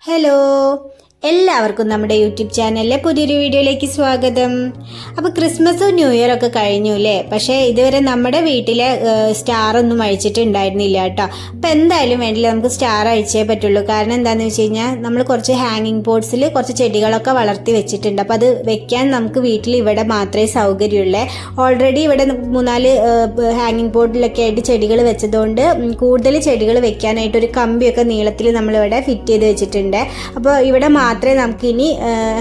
Hello. എല്ലാവർക്കും നമ്മുടെ YouTube ചാനലിലെ പുതിയൊരു വീഡിയോയിലേക്ക് സ്വാഗതം. അപ്പോൾ ക്രിസ്മസും ന്യൂ ഇയർ ഒക്കെ കഴിഞ്ഞു അല്ലേ പക്ഷേ ഇതുവരെ നമ്മുടെ വീട്ടിലെ സ്റ്റാർ ഒന്നും അഴിച്ചിട്ടുണ്ടായിരുന്നില്ല കേട്ടോ. അപ്പോൾ എന്തായാലും വേണ്ടില്ല നമുക്ക് സ്റ്റാർ അഴിച്ചേ പറ്റുള്ളൂ. കാരണം എന്താണെന്ന് വെച്ച് കഴിഞ്ഞാൽ നമ്മൾ കുറച്ച് ഹാങ്ങിങ് പോട്ട്സിൽ കുറച്ച് ചെടികളൊക്കെ വളർത്തി വെച്ചിട്ടുണ്ട്. അപ്പോൾ അത് വെക്കാൻ നമുക്ക് വീട്ടിൽ ഇവിടെ മാത്രമേ സൗകര്യമുള്ളേ. ഓൾറെഡി ഇവിടെ മൂന്നാൽ ഹാങ്ങിങ് പോട്ടിലൊക്കെ ആയിട്ട് ചെടികൾ വെച്ചതുകൊണ്ട് കൂടുതൽ ചെടികൾ വെക്കാനായിട്ട് ഒരു കമ്പിയൊക്കെ നീളത്തിൽ നമ്മളിവിടെ ഫിറ്റ് ചെയ്ത് വെച്ചിട്ടുണ്ട്. അപ്പോൾ ഇവിടെ മാത്രമേ നമുക്കിനി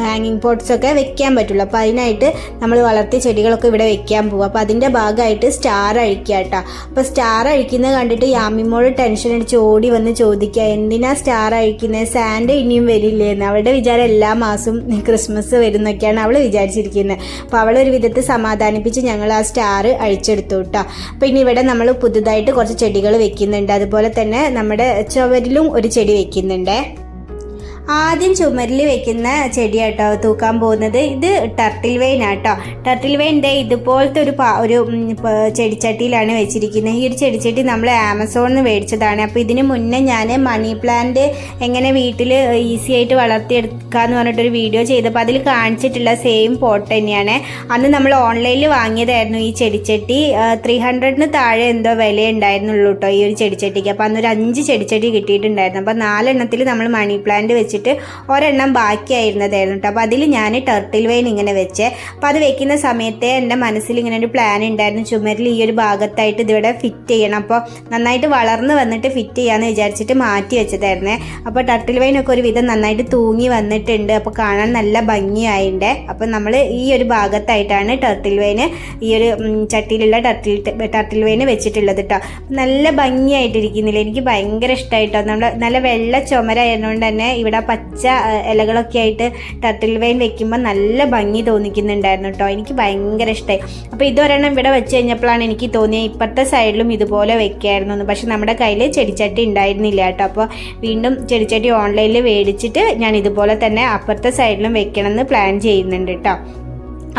ഹാങ്ങിങ് പോട്ട്സ് ഒക്കെ വെക്കാൻ പറ്റുള്ളൂ. അപ്പോൾ അതിനായിട്ട് നമ്മൾ വളർത്തിയ ചെടികളൊക്കെ ഇവിടെ വെക്കാൻ പോകും അപ്പോൾ അതിന്റെ ഭാഗമായിട്ട് സ്റ്റാർ അഴിക്കുക കേട്ടോ അപ്പോൾ സ്റ്റാർ അഴിക്കുന്നത് കണ്ടിട്ട് യാമിമോൾ ടെൻഷൻ അടിച്ച് ഓടി വന്ന് ചോദിക്കുക എന്തിനാ സ്റ്റാർ അഴിക്കുന്നത് സാൻഡ് ഇനിയും വരില്ലേന്ന്? അവളുടെ വിചാരം എല്ലാ മാസവും ക്രിസ്മസ് വരുന്നൊക്കെയാണ് അവൾ വിചാരിച്ചിരിക്കുന്നത്. അപ്പോൾ അവളൊരു വിധത്തിൽ സമാധാനിപ്പിച്ച് ഞങ്ങൾ ആ സ്റ്റാർ അഴിച്ചെടുത്തു കേട്ടോ ഇനി ഇവിടെ നമ്മൾ പുതുതായിട്ട് കുറച്ച് ചെടികൾ വെക്കുന്നുണ്ട്. അതുപോലെ തന്നെ നമ്മുടെ ചുവരിലും ഒരു ചെടി വെക്കുന്നുണ്ട്. ആദ്യം ചുമരിൽ വെക്കുന്ന ചെടി കേട്ടോ തൂക്കാൻ പോകുന്നത്. ഇത് ടർട്ടിൽ വെയിൻ ആട്ടോ. ടർട്ടിൽ വെയിന്റെ ഇതുപോലത്തെ ഒരു ഒരു ചെടിച്ചട്ടിയിലാണ് വെച്ചിരിക്കുന്നത്. ഈ ഒരു ചെടിച്ചട്ടി നമ്മൾ ആമസോണിൽ നിന്ന് മേടിച്ചതാണ്. അപ്പോൾ ഇതിന് മുന്നേ ഞാൻ മണി പ്ലാന്റ് എങ്ങനെ വീട്ടിൽ ഈസി ആയിട്ട് വളർത്തിയെടുക്കാന്ന് പറഞ്ഞിട്ടൊരു വീഡിയോ ചെയ്തപ്പോൾ അതിൽ കാണിച്ചിട്ടുള്ള സെയിം പോട്ട് തന്നെയാണ്. അന്ന് നമ്മൾ ഓൺലൈനിൽ വാങ്ങിയതായിരുന്നു ഈ ചെടിച്ചട്ടി. ത്രീ ഹൺഡ്രഡിന് താഴെ എന്തോ വില ഉണ്ടായിരുന്നുള്ളൂ കേട്ടോ ഈ ഒരു ചെടിച്ചട്ടിക്ക്. അപ്പോൾ അന്നൊരു അഞ്ച് ചെടിച്ചട്ടി കിട്ടിയിട്ടുണ്ടായിരുന്നു. അപ്പോൾ നാലെണ്ണത്തിൽ നമ്മൾ മണി പ്ലാന്റ് വെച്ചിട്ട് ഒരെണ്ണം ബാക്കിയായിരുന്നതായിരുന്നു കേട്ടോ. അപ്പോൾ അതിൽ ഞാൻ ടർട്ടിൽ വെയിൻ ഇങ്ങനെ വെച്ച്. അപ്പോൾ അത് വെക്കുന്ന സമയത്ത് എന്റെ മനസ്സിൽ ഇങ്ങനെ ഒരു പ്ലാൻ ഉണ്ടായിരുന്നു ചുമരിൽ ഈ ഒരു ഭാഗത്തായിട്ട് ഇതിവിടെ ഫിറ്റ് ചെയ്യണം. അപ്പോൾ നന്നായിട്ട് വളർന്ന് വന്നിട്ട് ഫിറ്റ് ചെയ്യാമെന്ന് വിചാരിച്ചിട്ട് മാറ്റി വെച്ചതായിരുന്നേ. അപ്പോൾ ടർട്ടിൽ വെയിനൊക്കെ ഒരു വിധം നന്നായിട്ട് തൂങ്ങി വന്നിട്ടുണ്ട്. അപ്പോൾ കാണാൻ നല്ല ഭംഗിയായിട്ടുണ്ട് അപ്പോൾ നമ്മൾ ഈ ഒരു ഭാഗത്തായിട്ടാണ് ടർട്ടിൽ വെയിന് ഈ ഒരു ചട്ടിയിലുള്ള ടർട്ടിൽ ടർട്ടിൽ വെയിന് വെച്ചിട്ടുള്ളത് കേട്ടോ. നല്ല ഭംഗിയായിട്ടിരിക്കുന്നില്ല. എനിക്ക് ഭയങ്കര ഇഷ്ടമായിട്ടോ നമ്മുടെ നല്ല വെള്ള ചുമരായതുകൊണ്ട് തന്നെ ഇവിടെ പച്ച ഇലകളൊക്കെ ആയിട്ട് ടർട്ടിൽ വെയിൻ വെക്കുമ്പോൾ നല്ല ഭംഗി തോന്നിക്കുന്നുണ്ടായിരുന്നു കേട്ടോ എനിക്ക് ഭയങ്കര ഇഷ്ടമായി അപ്പോൾ ഇതൊരെണ്ണം ഇവിടെ വെച്ച് കഴിഞ്ഞപ്പോഴാണ് എനിക്ക് തോന്നിയത് ഇപ്പോഴത്തെ സൈഡിലും ഇതുപോലെ വെക്കായിരുന്നു എന്ന് പക്ഷെ നമ്മുടെ കയ്യിൽ ചെടിച്ചട്ടി ഉണ്ടായിരുന്നില്ല കേട്ടോ അപ്പോൾ വീണ്ടും ചെടിച്ചട്ടി ഓൺലൈനിൽ മേടിച്ചിട്ട് ഞാൻ ഇതുപോലെ തന്നെ അപ്പുറത്തെ സൈഡിലും വെക്കണമെന്ന് പ്ലാൻ ചെയ്യുന്നുണ്ട് കേട്ടോ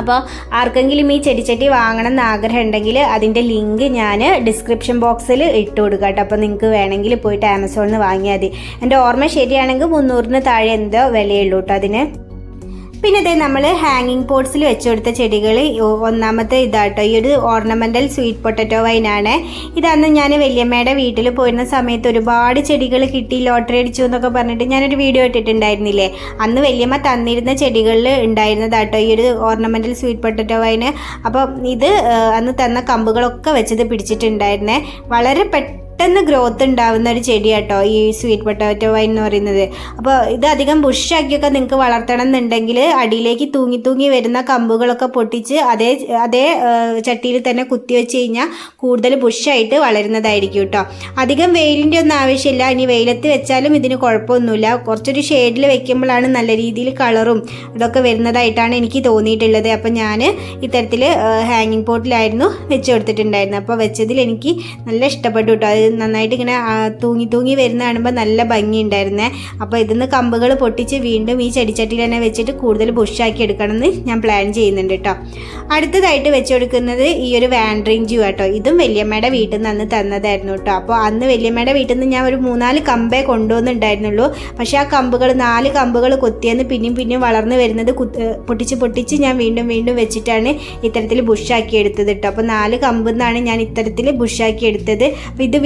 അപ്പോൾ ആർക്കെങ്കിലും ഈ ചെടിച്ചട്ടി വാങ്ങണം എന്ന് ആഗ്രഹം ഉണ്ടെങ്കിൽ അതിന്റെ ലിങ്ക് ഞാൻ ഡിസ്ക്രിപ്ഷൻ ബോക്സിൽ ഇട്ട് കൊടുക്കാം കേട്ടോ. അപ്പോൾ നിങ്ങൾക്ക് വേണമെങ്കിൽ പോയിട്ട് ആമസോണിൽ നിന്ന് വാങ്ങിയാൽ മതി. എന്റെ ഓർമ്മ ശരിയാണെങ്കിൽ മുന്നൂറിന് താഴെ എന്തോ വിലയുള്ളൂ കേട്ടോ അതിന്. പിന്നെ ഇതേ നമ്മൾ ഹാങ്ങിങ് പോട്ട്സിൽ വെച്ച് കൊടുത്ത ചെടികൾ ഒന്നാമത്തെ ഇതാട്ടോ ഈ ഒരു ഓർണമെന്റൽ സ്വീറ്റ് പൊട്ടറ്റോ വൈനാണ് ഇതന്ന് ഞാൻ വല്യമ്മയുടെ വീട്ടിൽ പോയിരുന്ന സമയത്ത് ഒരുപാട് ചെടികൾ കിട്ടി ലോട്ടറി അടിച്ചു എന്നൊക്കെ പറഞ്ഞിട്ട് ഞാനൊരു വീഡിയോ ഇട്ടിട്ടുണ്ടായിരുന്നില്ലേ? അന്ന് വല്യമ്മ തന്നിരുന്ന ചെടികളിൽ ഉണ്ടായിരുന്നതാട്ടോ ഈ ഒരു ഓർണമെന്റൽ സ്വീറ്റ് പൊട്ടറ്റോ വൈന് അപ്പം ഇത് അന്ന് തന്ന കമ്പുകളൊക്കെ വെച്ചത് പിടിച്ചിട്ടുണ്ടായിരുന്നേ. വളരെ പെട്ടെന്ന് പെട്ടെന്ന് ഗ്രോത്ത് ഉണ്ടാവുന്ന ഒരു ചെടിയാട്ടോ ഈ സ്വീറ്റ് പൊട്ടാറ്റോ വൈൻ എന്ന് പറയുന്നത്. അപ്പോൾ ഇത് അധികം ബുഷാക്കിയൊക്കെ നിങ്ങൾക്ക് വളർത്തണം എന്നുണ്ടെങ്കിൽ അടിയിലേക്ക് തൂങ്ങി തൂങ്ങി വരുന്ന കമ്പുകളൊക്കെ പൊട്ടിച്ച് അതേ അതേ ചട്ടിയിൽ തന്നെ കുത്തി വെച്ച് കഴിഞ്ഞാൽ കൂടുതൽ ബുഷായിട്ട് വളരുന്നതായിരിക്കും കേട്ടോ അധികം വെയിലിന്റെ ഒന്നും ആവശ്യമില്ല. ഇനി വെയിലത്ത് വെച്ചാലും ഇതിന് കുഴപ്പമൊന്നുമില്ല. കുറച്ചൊരു ഷെയ്ഡിൽ വെക്കുമ്പോഴാണ് നല്ല രീതിയിൽ കളറും ഇതൊക്കെ വരുന്നതായിട്ടാണ് എനിക്ക് തോന്നിയിട്ടുള്ളത്. അപ്പോൾ ഞാൻ ഇത്തരത്തിൽ ഹാങ്ങിങ് പോട്ടിലായിരുന്നു വെച്ച് കൊടുത്തിട്ടുണ്ടായിരുന്നത്. അപ്പോൾ വെച്ചതിൽ എനിക്ക് നല്ല ഇഷ്ടപ്പെട്ടു കേട്ടോ അത് നന്നായിട്ട് ഇങ്ങനെ തൂങ്ങി തൂങ്ങി വരുന്ന കാണുമ്പോൾ നല്ല ഭംഗി ഉണ്ടായിരുന്നേ അപ്പോൾ ഇതിന്ന് കമ്പുകൾ പൊട്ടിച്ച് വീണ്ടും ഈ ചെടിച്ചട്ടിയിൽ തന്നെ വെച്ചിട്ട് കൂടുതൽ ബുഷാക്കി എടുക്കണമെന്ന് ഞാൻ പ്ലാൻ ചെയ്യുന്നുണ്ട് കേട്ടോ അടുത്തതായിട്ട് വെച്ച് കൊടുക്കുന്നത് ഈ ഒരു വാൻഡ്രിങ് ജ്യൂ കേട്ടോ ഇതും വല്യമ്മയുടെ വീട്ടിൽ നിന്ന് അന്ന് തന്നതായിരുന്നു കേട്ടോ അപ്പോൾ അന്ന് വല്യമ്മയുടെ വീട്ടിൽ നിന്ന് ഞാൻ ഒരു മൂന്നാൽ കമ്പേ കൊണ്ടുവന്നിട്ടുണ്ടായിരുന്നുള്ളൂ. പക്ഷേ ആ കമ്പുകൾ നാല് കമ്പുകൾ കൊത്തിയെന്ന് പിന്നെയും പിന്നെയും വളർന്നു വരുന്നത് പൊട്ടിച്ച് പൊട്ടിച്ച് ഞാൻ വീണ്ടും വീണ്ടും വെച്ചിട്ടാണ് ഇത്തരത്തിൽ ബുഷാക്കി എടുത്തത് കേട്ടോ അപ്പോൾ നാല് കമ്പിൽ നിന്നാണ് ഞാൻ ഇത്തരത്തിൽ ബുഷാക്കി എടുത്തത്. അപ്പോൾ ഇത്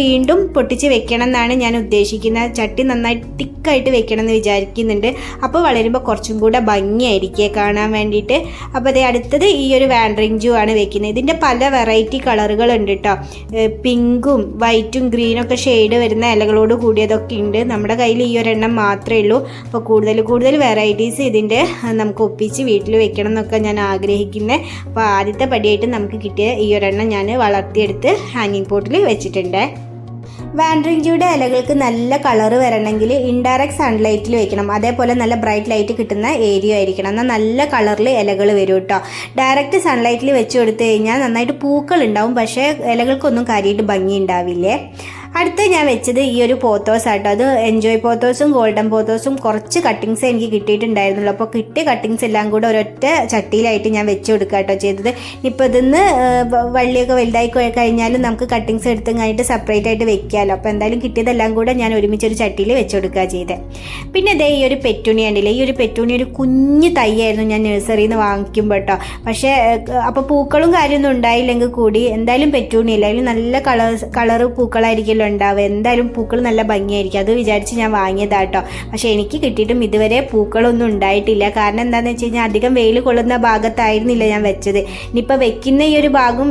പൊട്ടിച്ച് വെക്കണം എന്നാണ് ഞാൻ ഉദ്ദേശിക്കുന്നത്. ചട്ടി നന്നായി തിക്കായിട്ട് വെക്കണം എന്ന് വിചാരിക്കുന്നുണ്ട്. അപ്പോൾ വളരുമ്പോൾ കുറച്ചും കൂടെ ഭംഗിയായിരിക്കുക കാണാൻ വേണ്ടിയിട്ട്. അപ്പോൾ അതേ അടുത്തത് ഈ ഒരു വാൻഡ്രിങ് ജൂ ആണ് വെക്കുന്നത്. ഇതിന്റെ പല വെറൈറ്റി കളറുകളുണ്ട് കേട്ടോ. പിങ്കും വൈറ്റും ഗ്രീനും ഒക്കെ ഷെയ്ഡ് വരുന്ന ഇലകളോട് കൂടിയതൊക്കെ ഉണ്ട്. നമ്മുടെ കയ്യിൽ ഈ ഒരെണ്ണം മാത്രമേ ഉള്ളൂ. അപ്പോൾ കൂടുതൽ കൂടുതൽ വെറൈറ്റീസ് ഇതിന്റെ നമുക്ക് ഒപ്പിച്ച് വീട്ടിൽ വെക്കണം എന്നൊക്കെ ഞാൻ ആഗ്രഹിക്കുന്നത് അപ്പോൾ ആദ്യത്തെ പടിയായിട്ട് നമുക്ക് കിട്ടിയ ഈ ഒരെണ്ണം ഞാൻ വളർത്തിയെടുത്ത് ഹാങ്ങിങ് പോട്ടിൽ വെച്ചിട്ടുണ്ട്. വാൻഡ്രിഞ്ചിയുടെ ഇലകൾക്ക് നല്ല കളർ വരണമെങ്കിൽ ഇൻഡയറക്റ്റ് സൺലൈറ്റിൽ വെക്കണം. അതേപോലെ നല്ല ബ്രൈറ്റ് ലൈറ്റ് കിട്ടുന്ന ഏരിയ ആയിരിക്കണം. എന്നാൽ നല്ല കളറിൽ ഇലകൾ വരും കേട്ടോ ഡയറക്റ്റ് സൺലൈറ്റിൽ വെച്ച് കൊടുത്തു കഴിഞ്ഞാൽ നന്നായിട്ട് പൂക്കൾ ഉണ്ടാവും. പക്ഷേ ഇലകൾക്കൊന്നും കാര്യമായിട്ട് ഭംഗി ഉണ്ടാവില്ലേ? അടുത്ത ഞാൻ വെച്ചത് ഈ ഒരു പോത്തോസ് ആട്ടോ. അത് എൻജോയ് പോത്തോസും ഗോൾഡൻ പോത്തോസും കുറച്ച് കട്ടിങ്സ് എനിക്ക് കിട്ടിയിട്ടുണ്ടായിരുന്നുള്ളൂ. അപ്പോൾ കിട്ടിയ കട്ടിങ്സ് എല്ലാം കൂടെ ഒരൊറ്റ ചട്ടിയിലായിട്ട് ഞാൻ വെച്ച് കൊടുക്കുക കേട്ടോ ചെയ്തത്. ഇപ്പോൾ ഇതിന്ന് വള്ളിയൊക്കെ വലുതായി കഴിഞ്ഞാൽ നമുക്ക് കട്ടിങ്സ് എടുത്തും കഴിഞ്ഞിട്ട് സെപ്പറേറ്റ് ആയിട്ട് വെക്കാമല്ലോ അപ്പോൾ എന്തായാലും കിട്ടിയതെല്ലാം കൂടെ ഞാൻ ഒരുമിച്ച് ഒരു ചട്ടിയിൽ വെച്ച് കൊടുക്കുക ചെയ്തത് പിന്നെ ദേ ഈ ഒരു പെറ്റൂണി ഉണ്ടല്ലേ ഈ ഒരു പെറ്റൂണി ഒരു കുഞ്ഞു തൈയായിരുന്നു ഞാൻ നഴ്സറിയിൽ നിന്ന് വാങ്ങിക്കുമ്പോൾ കേട്ടോ പക്ഷേ അപ്പോൾ പൂക്കളും കാര്യമൊന്നും ഉണ്ടായില്ലെങ്കിൽ കൂടി എന്തായാലും പെറ്റൂണി അല്ലെങ്കിൽ നല്ല കളർ പൂക്കളായിരിക്കും പൂക്കളായിരിക്കുമല്ലോ ഉണ്ടാവുക എന്തായാലും പൂക്കൾ നല്ല ഭംഗിയായിരിക്കും. അത് വിചാരിച്ച് ഞാൻ വാങ്ങിയതാട്ടോ പക്ഷേ എനിക്ക് കിട്ടിയിട്ടും ഇതുവരെ പൂക്കളൊന്നും ഉണ്ടായിട്ടില്ല. കാരണം എന്താണെന്ന് വെച്ച് കഴിഞ്ഞാൽ അധികം വെയിൽ കൊള്ളുന്ന ഭാഗത്തായിരുന്നില്ല ഞാൻ വെച്ചത്. ഇനിയിപ്പോൾ വെക്കുന്ന ഈ ഒരു ഭാഗം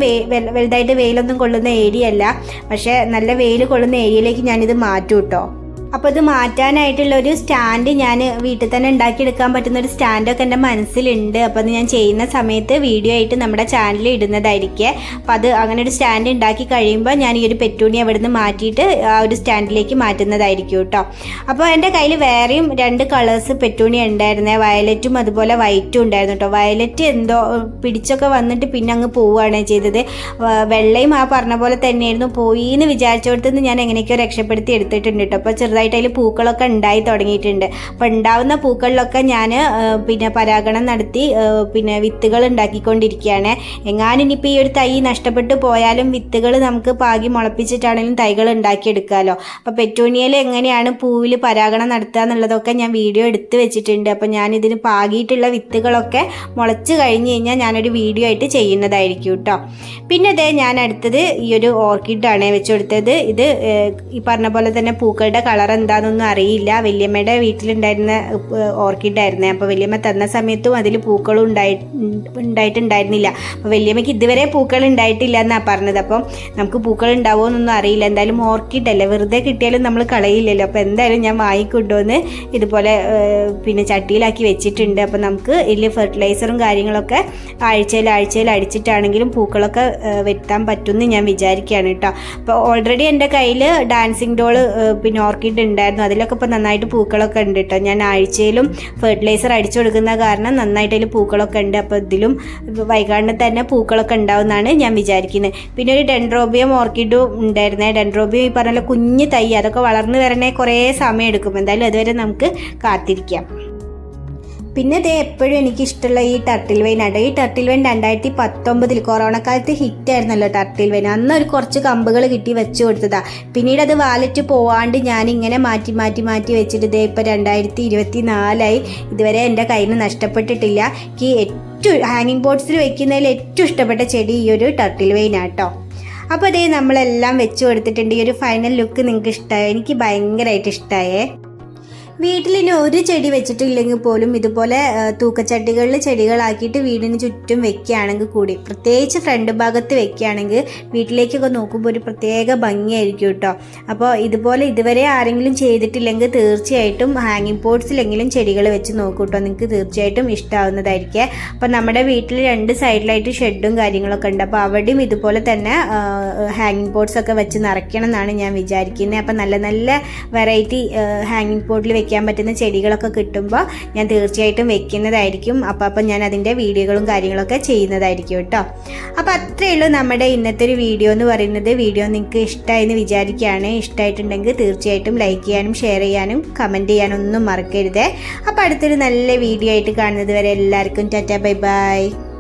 വലുതായിട്ട് വെയിലൊന്നും കൊള്ളുന്ന ഏരിയ അല്ല. പക്ഷേ നല്ല വെയിൽ കൊള്ളുന്ന ഏരിയയിലേക്ക് ഞാനിത് മാറ്റും കേട്ടോ അപ്പോൾ ഇത് മാറ്റാനായിട്ടുള്ള ഒരു സ്റ്റാൻഡ് ഞാൻ വീട്ടിൽ തന്നെ ഉണ്ടാക്കിയെടുക്കാൻ പറ്റുന്ന ഒരു സ്റ്റാൻഡൊക്കെ എന്റെ മനസ്സിലുണ്ട്. അപ്പോൾ അത് ഞാൻ ചെയ്യുന്ന സമയത്ത് വീഡിയോ ആയിട്ട് നമ്മുടെ ചാനലിൽ ഇടുന്നതായിരിക്കും. അപ്പോൾ അത് അങ്ങനെ ഒരു സ്റ്റാൻഡ് ഉണ്ടാക്കി കഴിയുമ്പോൾ ഞാൻ ഈ ഒരു പെറ്റൂണി അവിടെ നിന്ന് മാറ്റിയിട്ട് ആ ഒരു സ്റ്റാൻഡിലേക്ക് മാറ്റുന്നതായിരിക്കും കേട്ടോ. അപ്പോൾ എന്റെ കയ്യിൽ വേറെയും രണ്ട് കളേഴ്സ് പെറ്റൂണി ഉണ്ടായിരുന്നേ. വയലറ്റും അതുപോലെ വൈറ്റും ഉണ്ടായിരുന്നു കേട്ടോ. വയലറ്റ് എന്തോ പിടിച്ചൊക്കെ വന്നിട്ട് പിന്നെ അങ്ങ് പോവുകയാണ് ചെയ്തത്. വെള്ളയും ആ പറഞ്ഞ പോലെ തന്നെയായിരുന്നു. പോയി എന്ന് വിചാരിച്ചോടത്തുനിന്ന് ഞാൻ എങ്ങനെയൊക്കെയോ രക്ഷപ്പെടുത്തി എടുത്തിട്ടുണ്ട് കേട്ടോ. അപ്പോൾ ചെറുതായിട്ട് അതിൽ പൂക്കളൊക്കെ ഉണ്ടായി തുടങ്ങിയിട്ടുണ്ട്. അപ്പോൾ ഉണ്ടാവുന്ന പൂക്കളിലൊക്കെ ഞാൻ പിന്നെ പരാഗണം നടത്തി പിന്നെ വിത്തുകൾ ഉണ്ടാക്കിക്കൊണ്ടിരിക്കുകയാണ്. എങ്ങാനും ഇനിയിപ്പോൾ ഈ ഒരു തൈ നഷ്ടപ്പെട്ടു പോയാലും വിത്തുകൾ നമുക്ക് പാകി മുളപ്പിച്ചിട്ടാണെങ്കിലും തൈകൾ ഉണ്ടാക്കിയെടുക്കാമല്ലോ അപ്പോൾ പെറ്റൂണിയയിൽ എങ്ങനെയാണ് പൂവിൽ പരാഗണം നടത്തുക എന്നുള്ളതൊക്കെ ഞാൻ വീഡിയോ എടുത്ത് വെച്ചിട്ടുണ്ട്. അപ്പോൾ ഞാനിതിന് പാകിയിട്ടുള്ള വിത്തുകളൊക്കെ മുളച്ച് കഴിഞ്ഞ് കഴിഞ്ഞാൽ ഞാനൊരു വീഡിയോ ആയിട്ട് ചെയ്യുന്നതായിരിക്കും കേട്ടോ. പിന്നെ അതേ ഞാൻ അടുത്തത് ഈ ഒരു ഓർക്കിഡാണ് വെച്ച് കൊടുത്തത്. ഇത് ഈ പറഞ്ഞ പോലെ തന്നെ പൂക്കളുടെ കളർ എന്താണെന്നൊന്നും അറിയില്ല. വല്യമ്മയുടെ വീട്ടിലുണ്ടായിരുന്ന ഓർക്കിഡായിരുന്നേ. അപ്പോൾ വല്യമ്മ തന്ന സമയത്തും അതിൽ പൂക്കളും ഉണ്ടായി ഉണ്ടായിട്ടുണ്ടായിരുന്നില്ല. അപ്പോൾ വല്യമ്മയ്ക്ക് ഇതുവരെ പൂക്കൾ ഉണ്ടായിട്ടില്ല എന്നാണ് പറഞ്ഞത്. അപ്പം നമുക്ക് പൂക്കൾ ഉണ്ടാവുമോ എന്നൊന്നും അറിയില്ല. എന്തായാലും ഓർക്കിഡ് അല്ലേ? വെറുതെ കിട്ടിയാലും നമ്മൾ കളയില്ലല്ലോ. അപ്പോൾ എന്തായാലും ഞാൻ വാങ്ങിക്കൊണ്ടുവന്ന് ഇതുപോലെ പിന്നെ ചട്ടിയിലാക്കി വെച്ചിട്ടുണ്ട്. അപ്പോൾ നമുക്ക് ഇതിൽ ഫെർട്ടിലൈസറും കാര്യങ്ങളൊക്കെ ആഴ്ചയിൽ ആഴ്ചയിൽ അടിച്ചിട്ടാണെങ്കിലും പൂക്കളൊക്കെ ഏഹ്, വരുത്താൻ പറ്റുമെന്ന് ഞാൻ വിചാരിക്കുകയാണ് കേട്ടോ. അപ്പോൾ ഓൾറെഡി എന്റെ കയ്യിൽ ഡാൻസിങ് ഡോൾ പിന്നെ ഓർക്കിഡ് ഉണ്ടായിരുന്നു. അതിലൊക്കെ ഇപ്പോൾ നന്നായിട്ട് പൂക്കളൊക്കെ ഉണ്ട് കേട്ടോ ഞാൻ ആഴ്ചയിലും ഫെർട്ടിലൈസർ അടിച്ചു കൊടുക്കുന്ന കാരണം നന്നായിട്ട് അതിൽ പൂക്കളൊക്കെ ഉണ്ട്. അപ്പോൾ ഇതിലും വൈകാണ്ട് തന്നെ പൂക്കളൊക്കെ ഉണ്ടാവുമെന്നാണ് ഞാൻ വിചാരിക്കുന്നത്. പിന്നെ ഒരു ഡെൻഡ്രോബിയം ഓർക്കിഡും ഉണ്ടായിരുന്നേ. ഡെൻഡ്രോബിയം ഈ പറഞ്ഞ കുഞ്ഞ് തൈ അതൊക്കെ വളർന്നു വരണേ കുറേ സമയം എടുക്കും. എന്തായാലും അതുവരെ നമുക്ക് കാത്തിരിക്കാം. പിന്നെ ഇത് എപ്പോഴും എനിക്ക് ഇഷ്ടമുള്ള ഈ ടർട്ടിൽ വെയിൻ ആണ് ഈ ടർട്ടിൽ വെയിൻ രണ്ടായിരത്തി പത്തൊമ്പതിൽ കൊറോണ കാലത്ത് ഹിറ്റ് ആയിരുന്നല്ലോ ടർട്ടിൽ വെയിൻ അന്ന് ഒരു കുറച്ച് കമ്പുകൾ കിട്ടി വെച്ച് കൊടുത്തതാ. പിന്നീട് അത് വാലറ്റ് പോവാണ്ട് ഞാൻ ഇങ്ങനെ മാറ്റി മാറ്റി മാറ്റി വെച്ചിട്ട് ഇതേ ഇപ്പം രണ്ടായിരത്തി ഇരുപത്തി നാലായി ഇതുവരെ എന്റെ കയ്യിൽ നിന്ന് നഷ്ടപ്പെട്ടിട്ടില്ല. എനിക്ക് ഏറ്റവും ഹാങ്ങിങ് ബോർഡ്സിൽ വെക്കുന്നതിൽ ഏറ്റവും ഇഷ്ടപ്പെട്ട ചെടി ഈ ഒരു ടർട്ടിൽ വെയിൻ ആട്ടോ. അപ്പോൾ അതേ നമ്മളെല്ലാം വെച്ച് കൊടുത്തിട്ടുണ്ട്. ഈ ഒരു ഫൈനൽ ലുക്ക് നിങ്ങൾക്ക് ഇഷ്ടമായോ എനിക്ക് ഭയങ്കരമായിട്ട് ഇഷ്ടമായേ വീട്ടിൽ ഇനി ഒരു ചെടി വെച്ചിട്ടില്ലെങ്കിൽ പോലും ഇതുപോലെ തൂക്കച്ചട്ടികളിൽ ചെടികളാക്കിയിട്ട് വീടിന് ചുറ്റും വെക്കുകയാണെങ്കിൽ കൂടി പ്രത്യേകിച്ച് ഫ്രണ്ട് ഭാഗത്ത് വെക്കുകയാണെങ്കിൽ വീട്ടിലേക്കൊക്കെ നോക്കുമ്പോൾ ഒരു പ്രത്യേക ഭംഗിയായിരിക്കും കേട്ടോ. അപ്പോൾ ഇതുപോലെ ഇതുവരെ ആരെങ്കിലും ചെയ്തിട്ടില്ലെങ്കിൽ തീർച്ചയായിട്ടും ഹാങ്ങിങ് പോർട്സിലെങ്കിലും ചെടികൾ വെച്ച് നോക്കൂ കേട്ടോ. നിങ്ങൾക്ക് തീർച്ചയായിട്ടും ഇഷ്ടമാവുന്നതായിരിക്കും അപ്പോൾ നമ്മുടെ വീട്ടിൽ രണ്ട് സൈഡിലായിട്ട് ഷെഡും കാര്യങ്ങളൊക്കെ ഉണ്ട്. അപ്പോൾ അവിടെയും ഇതുപോലെ തന്നെ ഹാങ്ങിങ് പോർട്സൊക്കെ വെച്ച് നിറയ്ക്കണം എന്നാണ് ഞാൻ വിചാരിക്കുന്നത്. അപ്പോൾ നല്ല നല്ല വെറൈറ്റി ഹാങ്ങിങ് പോട്ടിൽ വെക്കാൻ പറ്റുന്ന ചെടികളൊക്കെ കിട്ടുമ്പോൾ ഞാൻ തീർച്ചയായിട്ടും വെക്കുന്നതായിരിക്കും. അപ്പോൾ അപ്പം ഞാൻ അതിന്റെ വീഡിയോകളും കാര്യങ്ങളൊക്കെ ചെയ്യുന്നതായിരിക്കും കേട്ടോ. അപ്പോൾ അത്രയേ ഉള്ളൂ നമ്മുടെ ഇന്നത്തെ ഒരു വീഡിയോ എന്ന് പറയുന്നത്. വീഡിയോ നിങ്ങൾക്ക് ഇഷ്ടമായെന്ന് വിചാരിക്കുകയാണ്. ഇഷ്ടമായിട്ടുണ്ടെങ്കിൽ തീർച്ചയായിട്ടും ലൈക്ക് ചെയ്യാനും ഷെയർ ചെയ്യാനും കമന്റ് ചെയ്യാനും ഒന്നും മറക്കരുത്. അപ്പോൾ അടുത്തൊരു നല്ല വീഡിയോ ആയിട്ട് കാണുന്നത് വരെ എല്ലാവർക്കും ടാറ്റ ബൈ ബൈ